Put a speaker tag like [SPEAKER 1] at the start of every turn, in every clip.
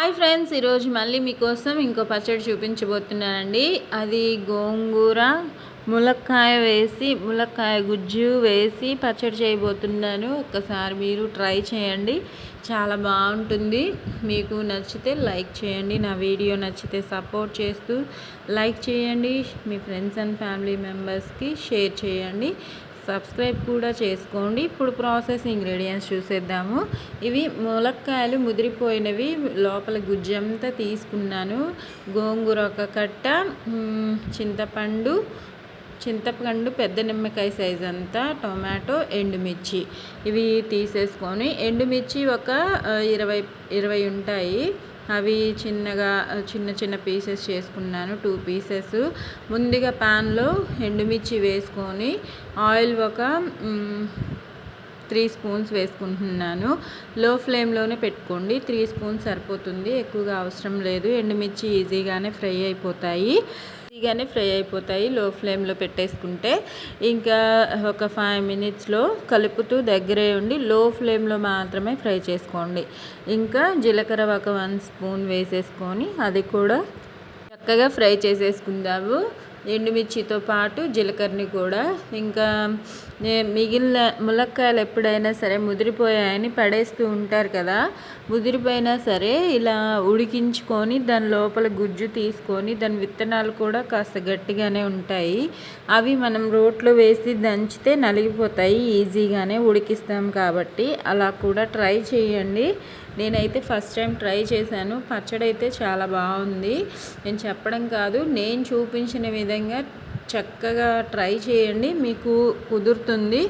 [SPEAKER 1] Hi friends ఈరోజు మళ్ళీ మీకోసం ఇంకో పచ్చడి చూపించబోతున్నానండి. అది గోంగూర ములక్కాయ వేసి ములక్కాయ గుజ్జు వేసి పచ్చడి చేయబోతున్నాను. ఒక్కసారి మీరు ట్రై చేయండి. చాలా బాగుంటుంది. మీకు నచ్చితే లైక్ చేయండి. నా వీడియో నచ్చితే సపోర్ట్ చేస్తూ లైక్ చేయండి. మీ ఫ్రెండ్స్ అండ్ ఫ్యామిలీ మెంబర్స్కి షేర్ చేయండి. సబ్స్క్రైబ్ కూడా చేసుకోండి. ఇప్పుడు ప్రాసెస్ ఇంగ్రీడియంట్స్ చూసేద్దాము. ఇవి ములక్కాయలు ముదిరిపోయినవి. లోపల గుజ్జంతా తీసుకున్నాను. గోంగూర ఒక కట్ట చింతపండు చింతపండు పెద్ద నిమ్మకాయ సైజ్ అంతా టొమాటో ఎండుమిర్చి. ఇవి తీసేసుకొని ఎండుమిర్చి ఒక ఇరవై ఇరవై ఉంటాయి. అవి చిన్నగా చిన్న చిన్న పీసెస్ చేసుకున్నాను టూ పీసెస్. ముందుగా ప్యాన్లో ఎండుమిర్చి వేసుకొని ఆయిల్ ఒక త్రీ స్పూన్స్ వేసుకుంటున్నాను. లో ఫ్లేమ్లోనే పెట్టుకోండి. త్రీ స్పూన్స్ సరిపోతుంది. ఎక్కువగా అవసరం లేదు. ఎండుమిర్చి ఈజీగానే ఫ్రై అయిపోతాయి. ఈజీగానే ఫ్రై అయిపోతాయి లో ఫ్లేమ్లో పెట్టేసుకుంటే. ఇంకా ఒక ఫైవ్ మినిట్స్లో కలుపుతూ దగ్గరే ఉండి లో ఫ్లేమ్లో మాత్రమే ఫ్రై చేసుకోండి. ఇంకా జీలకర్ర ఒక వన్ స్పూన్ వేసేసుకొని అది కూడా చక్కగా ఫ్రై చేసేసుకుందాము. ఎండుమిర్చితో పాటు జీలకర్రని కూడా. ఇంకా మిగిలిన ములక్కాయలు ఎప్పుడైనా సరే ముదిరిపోయాయని పడేస్తూ ఉంటారు కదా. ముదిరిపోయినా సరే ఇలా ఉడికించుకొని దాని లోపల గుజ్జు తీసుకొని దాని విత్తనాలు కూడా కాస్త గట్టిగానే ఉంటాయి. అవి మనం రోట్లో వేసి దంచితే నలిగిపోతాయి ఈజీగానే ఉడికిస్తాం కాబట్టి. అలా కూడా ట్రై చేయండి. నేనైతే ఫస్ట్ టైం ట్రై చేశాను. పచ్చడి అయితే చాలా బాగుంది. నేను చెప్పడం కాదు నేను చూపించిన విధంగా చక్కగా ట్రై చేయండి. మీకు కుదురుతుంది.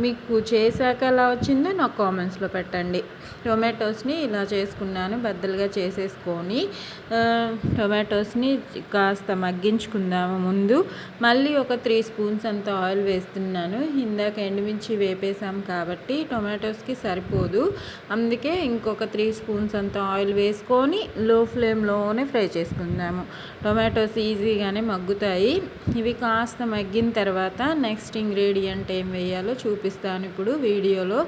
[SPEAKER 1] మీకు చేశాక ఎలా వచ్చిందో నాకు కామెంట్స్లో పెట్టండి. టొమాటోస్ని ఇలా చేసుకున్నాను. బద్దలుగా చేసేసుకొని టొమాటోస్ని కాస్త మగ్గించుకుందాము ముందు. మళ్ళీ ఒక త్రీ స్పూన్స్ అంత ఆయిల్ వేస్తున్నాను. ఇందాక ఎండుమిర్చి వేపేసాం కాబట్టి టొమాటోస్కి సరిపోదు. అందుకే ఇంకొక త్రీ స్పూన్స్ అంత ఆయిల్ వేసుకొని లో ఫ్లేమ్లోనే ఫ్రై చేసుకుందాము. టొమాటోస్ ఈజీగానే మగ్గుతాయి. ఇవి కాస్త మగ్గిన తర్వాత నెక్స్ట్ ఇంగ్రీడియంట్ ఏం వేయాలో చూపిస్తాను ఇప్పుడు వీడియోలో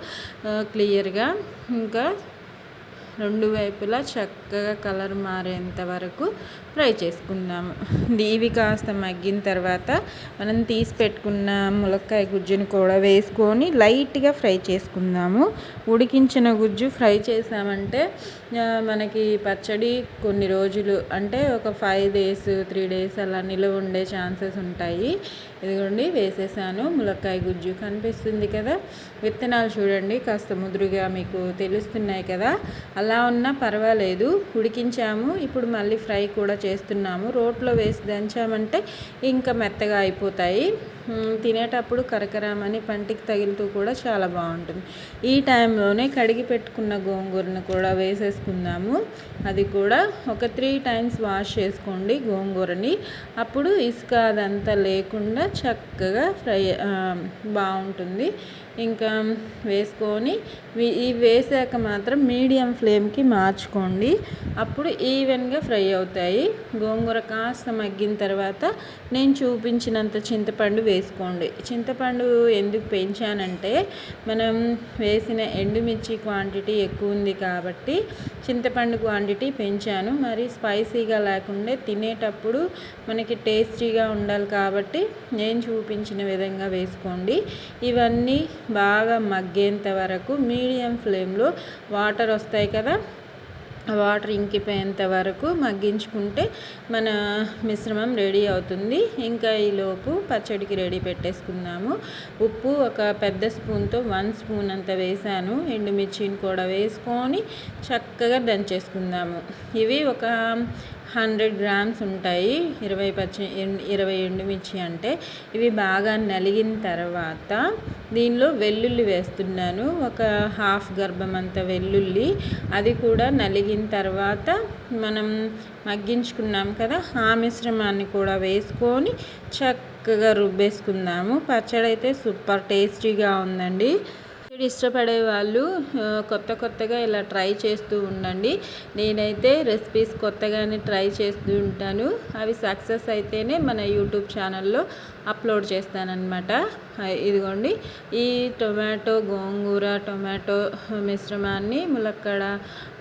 [SPEAKER 1] క్లియర్గా. ఇంకా రెండు వైపులా చక్కగా కలర్ మారేంత వరకు ఫ్రై చేసుకుందాము ఇవి కాస్త మగ్గిన తర్వాత మనం తీసి పెట్టుకున్న ములక్కాయ గుజ్జుని కూడా వేసుకొని లైట్గా ఫ్రై చేసుకుందాము. ఉడికించిన గుజ్జు ఫ్రై చేసామంటే మనకి పచ్చడి కొన్ని రోజులు అంటే ఒక ఫైవ్ డేస్ త్రీ డేస్ అలా నిలువ ఉండే ఛాన్సెస్ ఉంటాయి. ఇదిగోండి వేసేసాను. ములక్కాయ గుజ్జు కనిపిస్తుంది కదా? విత్తనాలు చూడండి. కాస్త ముదురుగా మీకు తెలుస్తున్నాయి కదా? అలా ఉన్నా పర్వాలేదు. ఉడికించాము. ఇప్పుడు మళ్ళీ ఫ్రై కూడా చేస్తున్నాము. రోట్లో వేసి దంచామంటే ఇంకా మెత్తగా అయిపోతాయి. తినేటప్పుడు కరకరామని పంటికి తగులుతూ కూడా చాలా బాగుంటుంది. ఈ టైంలోనే కడిగి పెట్టుకున్న గోంగూరను కూడా వేసేసుకుందాము. అది కూడా ఒక త్రీ టైమ్స్ వాష్ చేసుకోండి గోంగూరని. అప్పుడు ఇసుక అదంతా లేకుండా చక్కగా ఫ్రై బాగుంటుంది. ఇంకా వేసుకొని ఇవి వేసాక మాత్రం మీడియం ఫ్లేమ్కి మార్చుకోండి. అప్పుడు ఈవెన్గా ఫ్రై అవుతాయి. గోంగూర కాస్త మగ్గిన తర్వాత నేను చూపించినంత చింతపండు వేసుకోండి. చింతపండు ఎందుకు పెంచానంటే మనం వేసిన ఎండుమిర్చి క్వాంటిటీ ఎక్కువ ఉంది కాబట్టి చింతపండు క్వాంటిటీ పెంచాను. మరి స్పైసీగా లేకుండా తినేటప్పుడు మనకి టేస్టీగా ఉండాలి కాబట్టి నేను చూపించిన విధంగా వేసుకోండి. ఇవన్నీ బాగా మగ్గేంత వరకు మీడియం ఫ్లేమ్లో వాటర్ వస్తాయి కదా వాటర్ ఇంకిపోయేంత వరకు మగ్గించుకుంటే మన మిశ్రమం రెడీ అవుతుంది. ఇంకా ఈలోపు పచ్చడికి రెడీ పెట్టేసుకుందాము. ఉప్పు ఒక పెద్ద స్పూన్తో వన్ స్పూన్ అంత వేసాను. ఎండుమిర్చిని కూడా వేసుకొని చక్కగా దంచేసుకుందాము. ఇవి ఒక హండ్రెడ్ గ్రామ్స్ ఉంటాయి. ఇరవై పచ్చి ఇరవై ఎండుమిర్చి అంటే ఇవి బాగా నలిగిన తర్వాత దీనిలో వెల్లుల్లి వేస్తున్నాను. ఒక హాఫ్ గర్భం అంత వెల్లుల్లి. అది కూడా నలిగిన తర్వాత మనం మగ్గించుకున్నాం కదా ఆ మిశ్రమాన్ని కూడా వేసుకొని చక్కగా రుబ్బేసుకుందాము. పచ్చడి అయితే సూపర్ టేస్టీగా ఉందండి. ఇష్టపడే వాళ్ళు కొత్త కొత్తగా ఇలా ట్రై చేస్తూ ఉండండి. నేనైతే రెసిపీస్ కొత్తగానే ట్రై చేస్తూ ఉంటాను. అవి సక్సెస్ అయితేనే మన యూట్యూబ్ ఛానల్లో అప్లోడ్ చేస్తానన్నమాట. ఇదిగోండి. ఈ టొమాటో గోంగూర టొమాటో మిశ్రమాన్ని ములక్కడ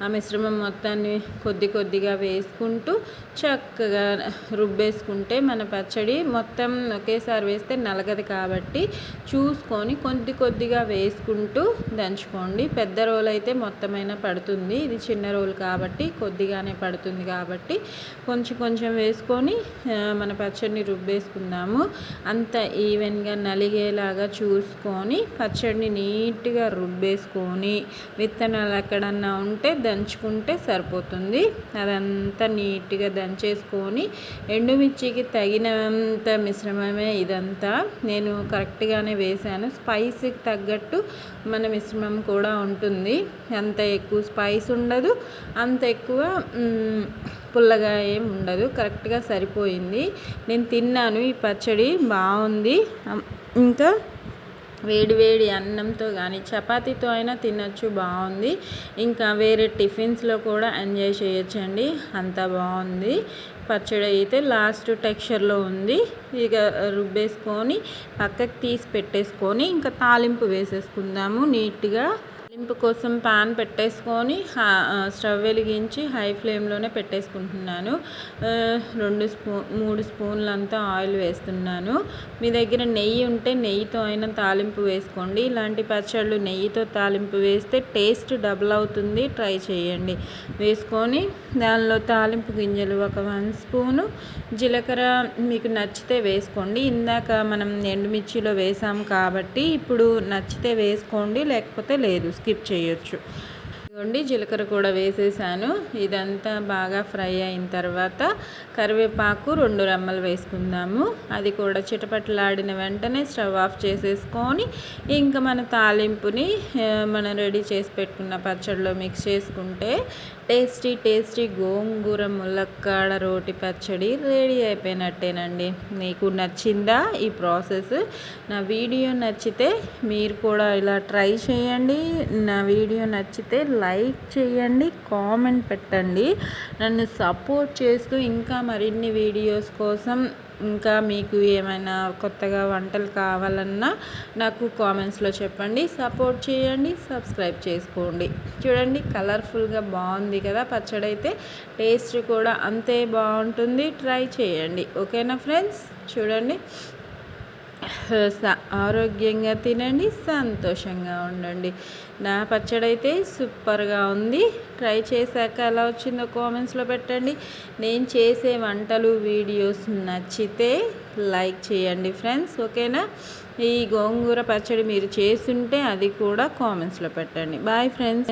[SPEAKER 1] ఆ మిశ్రమం మొత్తాన్ని కొద్ది కొద్దిగా వేసుకుంటూ చక్కగా రుబ్బేసుకుంటే మన పచ్చడి మొత్తం ఒకేసారి వేస్తే నలగదు కాబట్టి చూసుకొని కొద్ది కొద్దిగా వేసుకుంటూ దంచుకోండి. పెద్ద రోల్ అయితే మొత్తమైన పడుతుంది. ఇది చిన్న రోల్ కాబట్టి కొద్దిగానే పడుతుంది కాబట్టి కొంచెం కొంచెం వేసుకొని మన పచ్చడిని రుబ్బేసుకుందాము. అంత ఈవెన్గా నలిగేలాగా చూసుకొని పచ్చడిని నీట్గా రుబ్బేసుకొని విత్తనాలు ఎక్కడన్నా ఉంటే దంచుకుంటే సరిపోతుంది. అదంతా నీట్గా దంచేసుకొని ఎండుమిర్చికి తగినంత మిశ్రమమే ఇదంతా. నేను కరెక్ట్గానే వేశాను. స్పైస్కి తగ్గట్టు మన మిశ్రమం కూడా ఉంటుంది. అంత ఎక్కువ స్పైస్ ఉండదు. అంత ఎక్కువ పుల్లగా ఏం ఉండదు. కరెక్ట్గా సరిపోయింది. నేను తిన్నాను. ఈ పచ్చడి బాగుంది. ఇంకా వేడి వేడి అన్నంతో కానీ చపాతీతో అయినా తినచ్చు బాగుంది ఇంకా వేరే టిఫిన్స్లో కూడా ఎంజాయ్ చేయొచ్చండి. అంత బాగుంది పచ్చడి అయితే లాస్ట్ టెక్స్చర్లో ఉంది. ఇక రుబ్బేసుకొని పక్కకి తీసి పెట్టేసుకొని ఇంకా తాలింపు వేసేసుకుందాము నీట్గా. తాలింపు కోసం పాన్ పెట్టేసుకొని స్టవ్ వెలిగించి హై ఫ్లేమ్లోనే పెట్టేసుకుంటున్నాను. రెండు స్పూ మూడు స్పూన్లంతా ఆయిల్ వేస్తున్నాను. మీ దగ్గర నెయ్యి ఉంటే నెయ్యితో అయినా తాలింపు వేసుకోండి. ఇలాంటి పచ్చళ్ళు నెయ్యితో తాలింపు వేస్తే టేస్ట్ డబుల్ అవుతుంది. ట్రై చేయండి. వేసుకొని దానిలో తాలింపు గింజలు ఒక వన్ స్పూను. జీలకర్ర మీకు నచ్చితే వేసుకోండి. ఇందాక మనం ఎండుమిర్చిలో వేసాము కాబట్టి ఇప్పుడు నచ్చితే వేసుకోండి లేకపోతే లేదు. స్కిప్ చేయొచ్చు. ఇదిగోండి జీలకర్ర కూడా వేసేసాను. ఇదంతా బాగా ఫ్రై అయిన తర్వాత కరివేపాకు రెండు రెమ్మలు వేసుకుందాము. అది కూడా చిటపట్లాడిన వెంటనే స్టవ్ ఆఫ్ చేసేసుకొని ఇంకా మన తాలింపుని మనం రెడీ చేసి పెట్టుకున్న పచ్చడిలో మిక్స్ చేసుకుంటే టేస్టీ టేస్టీ గోంగూర ములక్కాడ రోటి పచ్చడి రెడీ అయిపోయినట్టేనండి. మీకు నచ్చిందా ఈ ప్రాసెస్? నా వీడియో నచ్చితే మీరు కూడా ఇలా ట్రై చేయండి. నా వీడియో నచ్చితే లైక్ చేయండి కామెంట్ పెట్టండి. నన్ను సపోర్ట్ చేస్తూ ఇంకా మరిన్ని వీడియోస్ కోసం ఇంకా మీకు ఏమైనా కొత్తగా వంటలు కావాలన్నా నాకు కామెంట్స్లో చెప్పండి. సపోర్ట్ చేయండి సబ్స్క్రైబ్ చేసుకోండి. చూడండి కలర్ఫుల్గా బాగుంది కదా పచ్చడి అయితే టేస్ట్ కూడా అంతే బాగుంటుంది. ట్రై చేయండి. ఓకేనా ఫ్రెండ్స్? చూడండి. ఆరోగ్యంగా తినండి సంతోషంగా ఉండండి. నా పచ్చడి అయితే సూపర్గా ఉంది. ట్రై చేశాక ఎలా వచ్చిందో కామెంట్స్లో పెట్టండి. నేను చేసే వంటలు వీడియోస్ నచ్చితే లైక్ చేయండి ఫ్రెండ్స్ ఓకేనా? ఈ గోంగూర పచ్చడి మీరు చేస్తుంటే అది కూడా కామెంట్స్లో పెట్టండి. Bye friends.